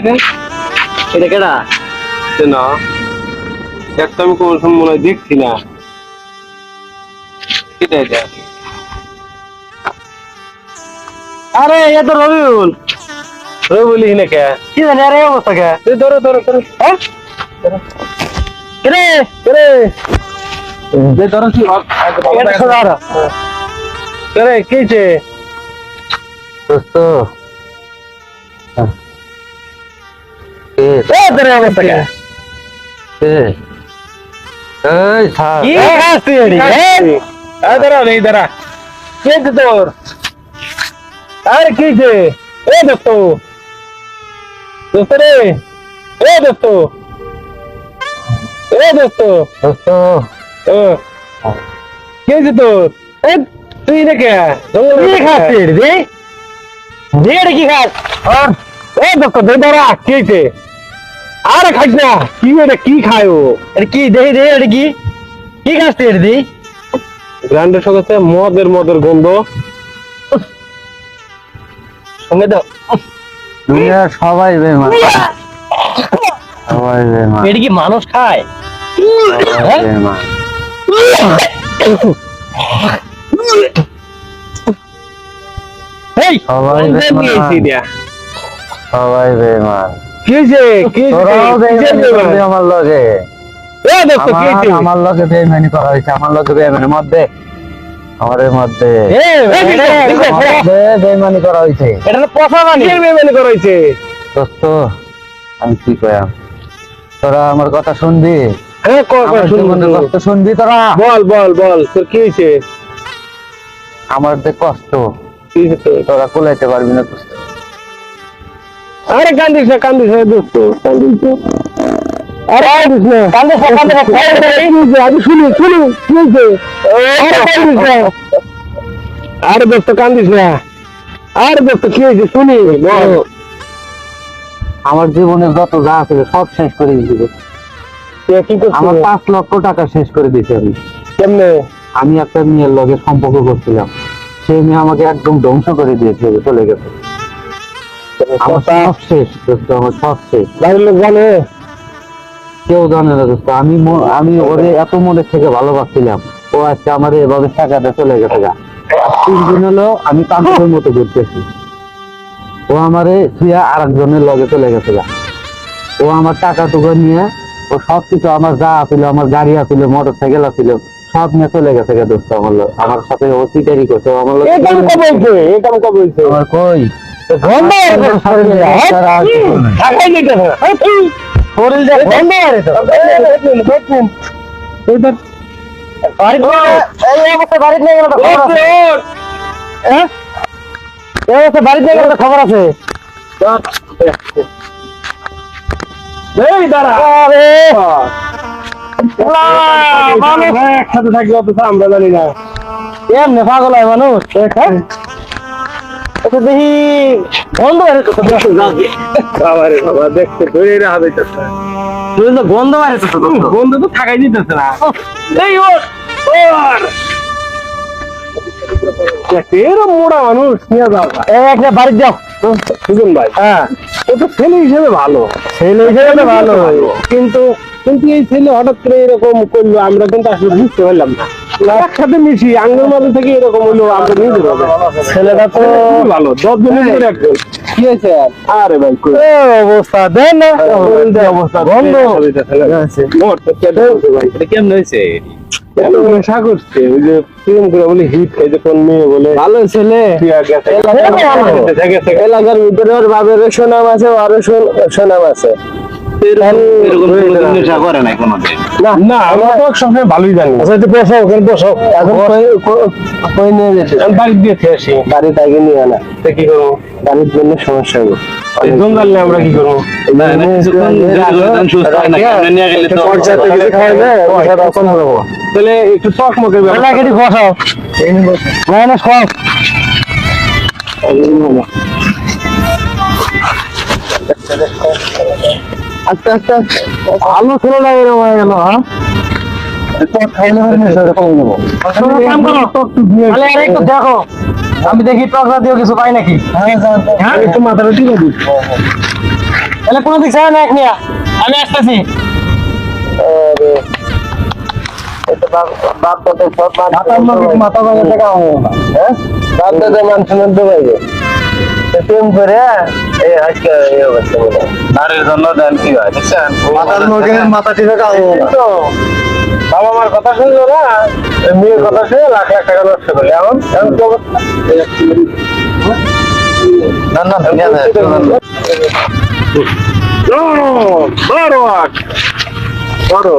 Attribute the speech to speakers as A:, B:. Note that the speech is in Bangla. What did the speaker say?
A: এটা কেডা?
B: না। একটা আমি কোনো সময় মনে হয় দেখছি না। এটা এটা।
A: আরে এ তো রবিউল।
B: ওই বলি কে?
A: কি জানি আরে অবস্থা কে?
B: তুই ধরো ধরো ধরো।
A: হ্যাঁ? কেরে?
B: রে যে ধরো কি। রে কি
C: দোস্ত। কে
A: এ তোর এই অবস্থা কে
C: কে এই স্যার
A: কি খাস তুই এডি
B: আরে দাঁড়া নেই দাঁড়া
A: কে হয়েছে তোর
B: আরে কি হয়েছে এ দোস্ত দোস্ত রে এ দোস্ত এ দোস্ত
C: দোস্ত
B: ও কি হয়েছে তোর এ তুই না কে
A: কি খাস তুই এডি দে দে এডি কি খাস
B: এ দোস্ত দে দাঁড়া কি হয়েছে আরে খাইস না কি এটা কি খায় ও?
A: এটা কি দে দে এডি কি? কি খাস তুই দি?
B: গ্রান্ডের সঙ্গে মদের মদের গন্ধ।
A: সঙ্গে দাও।
C: সবাই বেমান সবাই বেমান
A: এডি কি মানুষ খায়?
C: সবাই সবাই বেমান সবাই বেমান
B: কি কি
C: আমার লগে
B: এ দোস্ত কি
C: আমার আমার লগে বেমানি করা হয়েছে আমার লগে বেমানি মধ্যে আমাদের মধ্যে
A: এ
C: মধ্যে করা হয়েছে
A: এটা তো পচা বানি
B: কি বেমানি
C: দোস্ত আমি কি কয়াম তোরা আমার কথা শুনবি
B: হ্যাঁ
C: কষ্ট শুনবি তোরা
B: বল বল বল তোর কি হয়েছে
C: আমার যে কষ্ট
B: কি তোরা
C: কুলাইতে পারবি না দোস্ত
B: আরে কান্দিস না কান্দিস না দোস্ত কান্দিস না। আরে কান্দিস না।
A: কান্দে কান্দে
B: আরে কি হয়েছে? আমি শুনি শুনি আরে কান্দিস না। আরে দোস্ত কান্দিস না। আরে দোস্ত কি হয়েছে? শুনি
C: আমার জীবনে যত যা আছে সব শেষ করে দিয়েছি। আমার পাঁচ লক্ষ টাকা শেষ করে দিয়েছি আমি
B: কেমনে?
C: আমি একটা মেয়ের লগে সম্পর্ক করছিলাম। সেই মেয়ে আমাকে একদম ধ্বংস করে দিয়েছে চলে গেছে।
B: বাড়ির লোক জানে?
C: কেউ জানে না দোস্ত আমি আমি ওরে এত মনে থেকে ভালোবাসছিলাম। ও আজকে আমার এভাবে টাকাটা চলে গেছে গা। তিন দিন হলো আমি কান্তের মতো ঘুরতেছি। ও আমারে থুয়া আর একজনের লগে চলে গেছে গা। ও আমার টাকা টুকা নিয়ে ও সব কিছু আমার যা আছিল আমার গাড়ি আছিল মোটর সাইকেল আছিল সব নিয়ে চলে গেছে গা দোস্ত আমার আমার সাথে ও সিটারি করছে
B: কবে
C: আমার কই?
A: খবর আছে। হ্যাঁ? খবর আছে।
B: একসাথে থাকলে অত আমরা জানি না।
A: এমনি পাগল হয় মানুষ? এটা দেখি গন্ধ মারে তো
B: বাবা বাবা দেখতে ধরে রাখা যাইতেছে
A: তো গন্ধ মারে তো
B: বন্ধু তো থাকাই দিতেছে না। এই ওর ওর। এরম মোড়া মানুষ নিয়ে যাও।
A: একটা বাড়ি যাও
B: সুজন ভাই।
A: হ্যাঁ।
B: ও তো ছেলে হিসেবে ভালো।
A: ছেলে হিসেবে ভালো।
B: কিন্তু কিন্তু এই ছেলে হঠাৎ করে এরকম করল আমরা কিন্তু আসলে বুঝতে পারলাম না। একসাথে মিশি আঙ্গুর মাঝে থেকে এরকম হলো আমরা নিজের হবে
A: ছেলেটা তো
B: ভালো দশ জনের ভিতরে একজন।
C: কি হয়েছে? আরে
B: ভাই
A: অবস্থা দেন না।
B: অবস্থা?
A: গন্ধ
B: মোর তো কেটে গেছে ভাই।
C: এটা কেমন হয়েছে?
B: কেন নেশা করছে ওই যে প্রেম করে বলে হিট খাই যে কোন মেয়ে বলে।
A: ভালো ছেলে। এলাকার ভিতরে ওর বাবের সুনাম আছে আরও সুনাম আছে।
B: ভালোই জানি।
A: আচ্ছা তুই বসো ওখানে বসো। এখন কই- কই- কই নিয়ে যেতে?
B: বাড়ি দিয়ে খেয়ে আসি।
A: বাড়ি তাকে নিয়ে
B: কি করব?
A: বাড়ির জন্য সমস্যা হবে।
B: আমরা কি করব? তাহলে একটু
A: বসাও না না সব আচ্ছা আচ্ছা ভালো ছিল না এরকম হয়ে গেল হ্যাঁ? হয় দেখো। আমি দেখি টক জাতীয় কিছু পাই নাকি?
B: হ্যাঁ একটু মাথাটা ঠিক আছে। তাহলে কোনো দিক ছাড়া না এক নিয়া। আমি আসতেছি। মাথা ভাঙা টাকা হ্যাঁ? প্রেম করে এই আজকে বলে নারীর জন্য দেন কি হয়? দেখছেন? মাথার মুখে মাথা টিপে কামো তো বাবা মার কথা শুনলো না? মেয়ের কথা শুনে লাখ লাখ টাকা নষ্ট করলে। এখন এখন কি অবস্থা? না না নিয়ে বড় বড় বড়